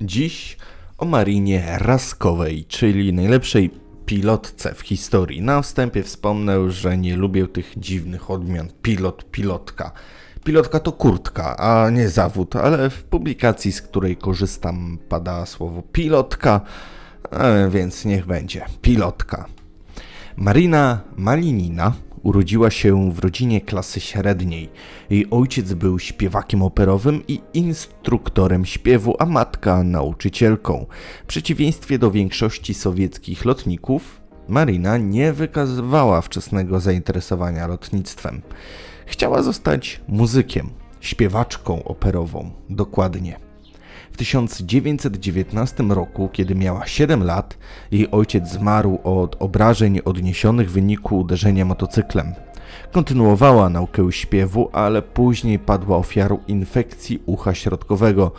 Dziś o Marinie Raskowej, czyli najlepszej pilotce w historii. Na wstępie wspomnę, że nie lubię tych dziwnych odmian pilot, pilotka. Pilotka to kurtka, a nie zawód, ale w publikacji, z której korzystam, pada słowo pilotka, e, więc niech będzie pilotka. Marina Malinina urodziła się w rodzinie klasy średniej. Jej ojciec był śpiewakiem operowym i instruktorem śpiewu, a matka nauczycielką. W przeciwieństwie do większości sowieckich lotników, Marina nie wykazywała wczesnego zainteresowania lotnictwem. Chciała zostać muzykiem, śpiewaczką operową, dokładnie. W 1919 roku, kiedy miała 7 lat, jej ojciec zmarł od obrażeń odniesionych w wyniku uderzenia motocyklem. Kontynuowała naukę śpiewu, ale później padła ofiarą infekcji ucha środkowego,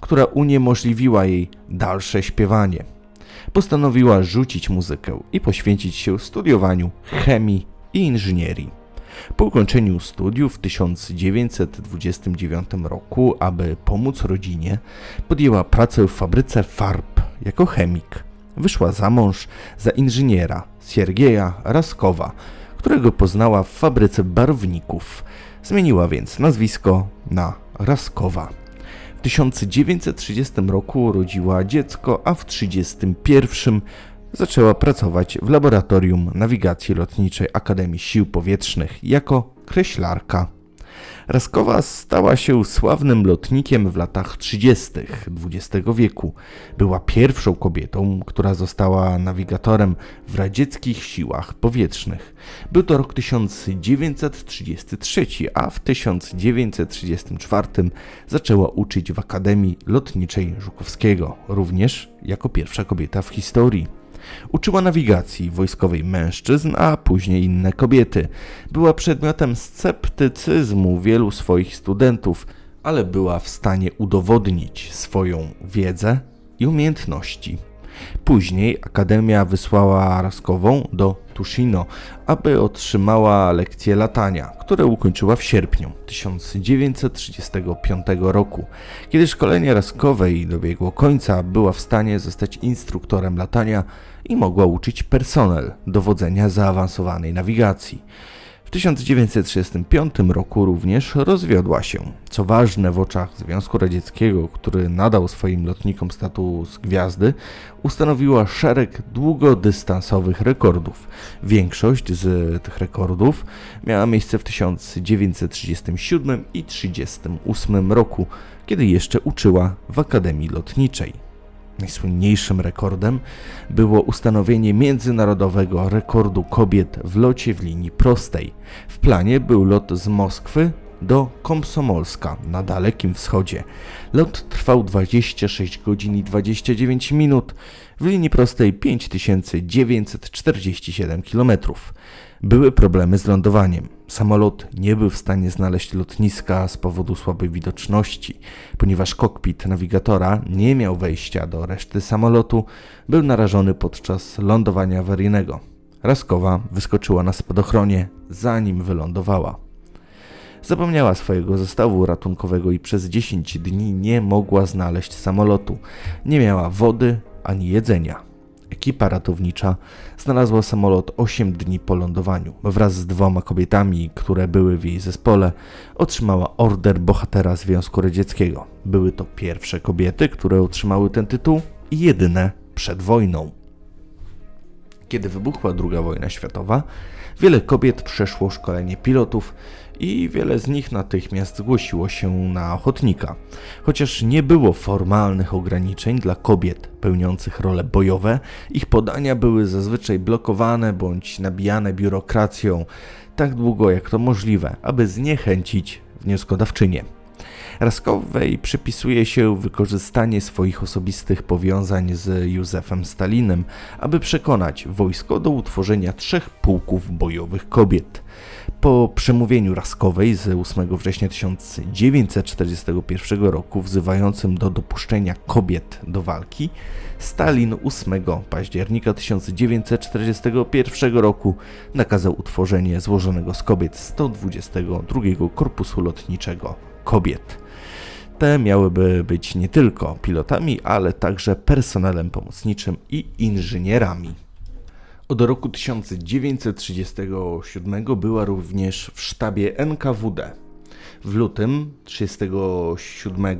która uniemożliwiła jej dalsze śpiewanie. Postanowiła rzucić muzykę i poświęcić się studiowaniu chemii i inżynierii. Po ukończeniu studiów w 1929 roku, aby pomóc rodzinie, podjęła pracę w fabryce farb jako chemik. Wyszła za mąż za inżyniera Siergieja Raskowa, którego poznała w fabryce barwników. Zmieniła więc nazwisko na Raskowa. W 1930 roku urodziła dziecko, a w 1931 zaczęła pracować w Laboratorium Nawigacji Lotniczej Akademii Sił Powietrznych jako kreślarka. Raskowa stała się sławnym lotnikiem w latach 30. XX wieku. Była pierwszą kobietą, która została nawigatorem w radzieckich siłach powietrznych. Był to rok 1933, a w 1934 zaczęła uczyć w Akademii Lotniczej Żukowskiego, również jako pierwsza kobieta w historii. Uczyła nawigacji wojskowej mężczyzn, a później inne kobiety. Była przedmiotem sceptycyzmu wielu swoich studentów, ale była w stanie udowodnić swoją wiedzę i umiejętności. Później Akademia wysłała Raskową do Tushino, aby otrzymała lekcje latania, które ukończyła w sierpniu 1935 roku. Kiedy szkolenie Raskowej dobiegło końca, była w stanie zostać instruktorem latania i mogła uczyć personel dowodzenia zaawansowanej nawigacji. W 1935 roku również rozwiodła się. Co ważne w oczach Związku Radzieckiego, który nadał swoim lotnikom status gwiazdy, ustanowiła szereg długodystansowych rekordów. Większość z tych rekordów miała miejsce w 1937 i 1938 roku, kiedy jeszcze uczyła w Akademii Lotniczej. Najsłynniejszym rekordem było ustanowienie międzynarodowego rekordu kobiet w locie w linii prostej. W planie był lot z Moskwy do Komsomolska na Dalekim Wschodzie. Lot trwał 26 godzin i 29 minut, w linii prostej 5947 km. Były problemy z lądowaniem. Samolot nie był w stanie znaleźć lotniska z powodu słabej widoczności. Ponieważ kokpit nawigatora nie miał wejścia do reszty samolotu, był narażony podczas lądowania awaryjnego. Raskowa wyskoczyła na spadochronie, zanim wylądowała. Zapomniała swojego zestawu ratunkowego i przez 10 dni nie mogła znaleźć samolotu. Nie miała wody ani jedzenia. Ekipa ratownicza znalazła samolot 8 dni po lądowaniu. Wraz z dwoma kobietami, które były w jej zespole, otrzymała order bohatera Związku Radzieckiego. Były to pierwsze kobiety, które otrzymały ten tytuł i jedyne przed wojną. Kiedy wybuchła II wojna światowa, wiele kobiet przeszło szkolenie pilotów i wiele z nich natychmiast zgłosiło się na ochotnika. Chociaż nie było formalnych ograniczeń dla kobiet pełniących role bojowe, ich podania były zazwyczaj blokowane bądź nabijane biurokracją tak długo jak to możliwe, aby zniechęcić wnioskodawczynię. Raskowej przypisuje się wykorzystanie swoich osobistych powiązań z Józefem Stalinem, aby przekonać wojsko do utworzenia trzech pułków bojowych kobiet. Po przemówieniu Raskowej z 8 września 1941 roku wzywającym do dopuszczenia kobiet do walki, Stalin 8 października 1941 roku nakazał utworzenie złożonego z kobiet 122 Korpusu Lotniczego Kobiet. Te miałyby być nie tylko pilotami, ale także personelem pomocniczym i inżynierami. Od roku 1937 była również w sztabie NKWD. W lutym 1937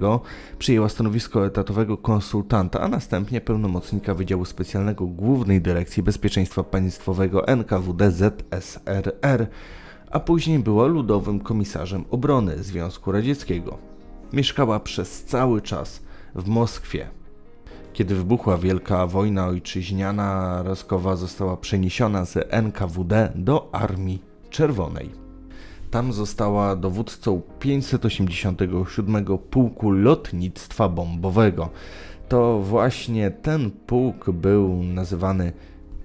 przyjęła stanowisko etatowego konsultanta, a następnie pełnomocnika Wydziału Specjalnego Głównej Dyrekcji Bezpieczeństwa Państwowego NKWD ZSRR, a później była ludowym komisarzem obrony Związku Radzieckiego. Mieszkała przez cały czas w Moskwie. Kiedy wybuchła Wielka Wojna Ojczyźniana, Roskowa została przeniesiona z NKWD do Armii Czerwonej. Tam została dowódcą 587 Pułku Lotnictwa Bombowego. To właśnie ten pułk był nazywany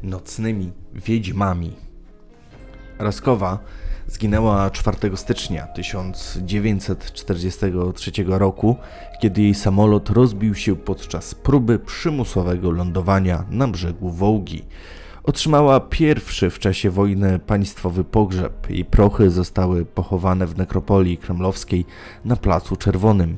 nocnymi wiedźmami. Raskowa zginęła 4 stycznia 1943 roku, kiedy jej samolot rozbił się podczas próby przymusowego lądowania na brzegu Wołgi. Otrzymała pierwszy w czasie wojny państwowy pogrzeb. Jej prochy zostały pochowane w nekropolii kremlowskiej na Placu Czerwonym.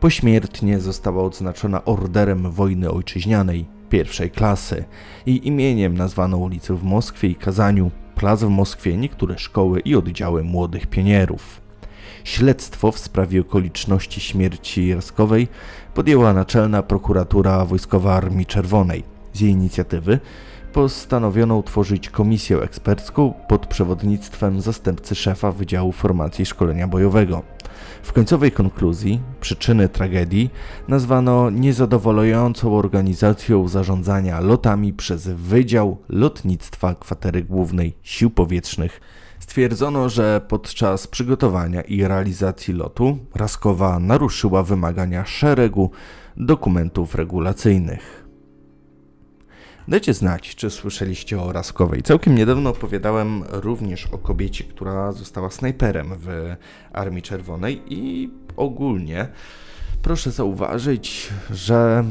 Pośmiertnie została odznaczona Orderem Wojny Ojczyźnianej pierwszej klasy. Jej imieniem nazwano ulice w Moskwie i Kazaniu, plac w Moskwie, niektóre szkoły i oddziały młodych pionierów. Śledztwo w sprawie okoliczności śmierci Raskowej podjęła Naczelna Prokuratura Wojskowa Armii Czerwonej. Z jej inicjatywy postanowiono utworzyć komisję ekspercką pod przewodnictwem zastępcy szefa Wydziału Formacji Szkolenia Bojowego. W końcowej konkluzji przyczyny tragedii nazwano niezadowalającą organizacją zarządzania lotami przez Wydział Lotnictwa Kwatery Głównej Sił Powietrznych. Stwierdzono, że podczas przygotowania i realizacji lotu Raskowa naruszyła wymagania szeregu dokumentów regulacyjnych. Dajcie znać, czy słyszeliście o Raskowej. Całkiem niedawno opowiadałem również o kobiecie, która została snajperem w Armii Czerwonej i ogólnie proszę zauważyć, że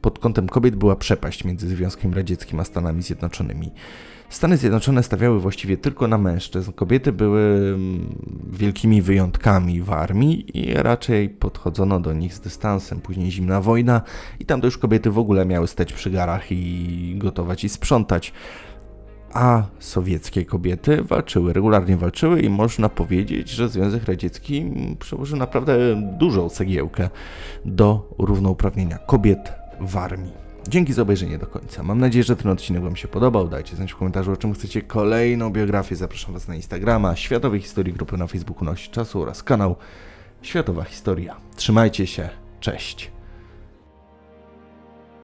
pod kątem kobiet była przepaść między Związkiem Radzieckim a Stanami Zjednoczonymi. Stany Zjednoczone stawiały właściwie tylko na mężczyzn. Kobiety były mm, wielkimi wyjątkami w armii i raczej podchodzono do nich z dystansem. Później zimna wojna i tam to już kobiety w ogóle miały stać przy garach i gotować i sprzątać. A sowieckie kobiety walczyły, regularnie walczyły i można powiedzieć, że Związek Radziecki przełożył naprawdę dużą cegiełkę do równouprawnienia kobiet w armii. Dzięki za obejrzenie do końca. Mam nadzieję, że ten odcinek Wam się podobał. Dajcie znać w komentarzu, o czym chcecie kolejną biografię. Zapraszam Was na Instagrama, Światowej Historii Grupy na Facebooku Nosi Czasu oraz kanał Światowa Historia. Trzymajcie się, cześć!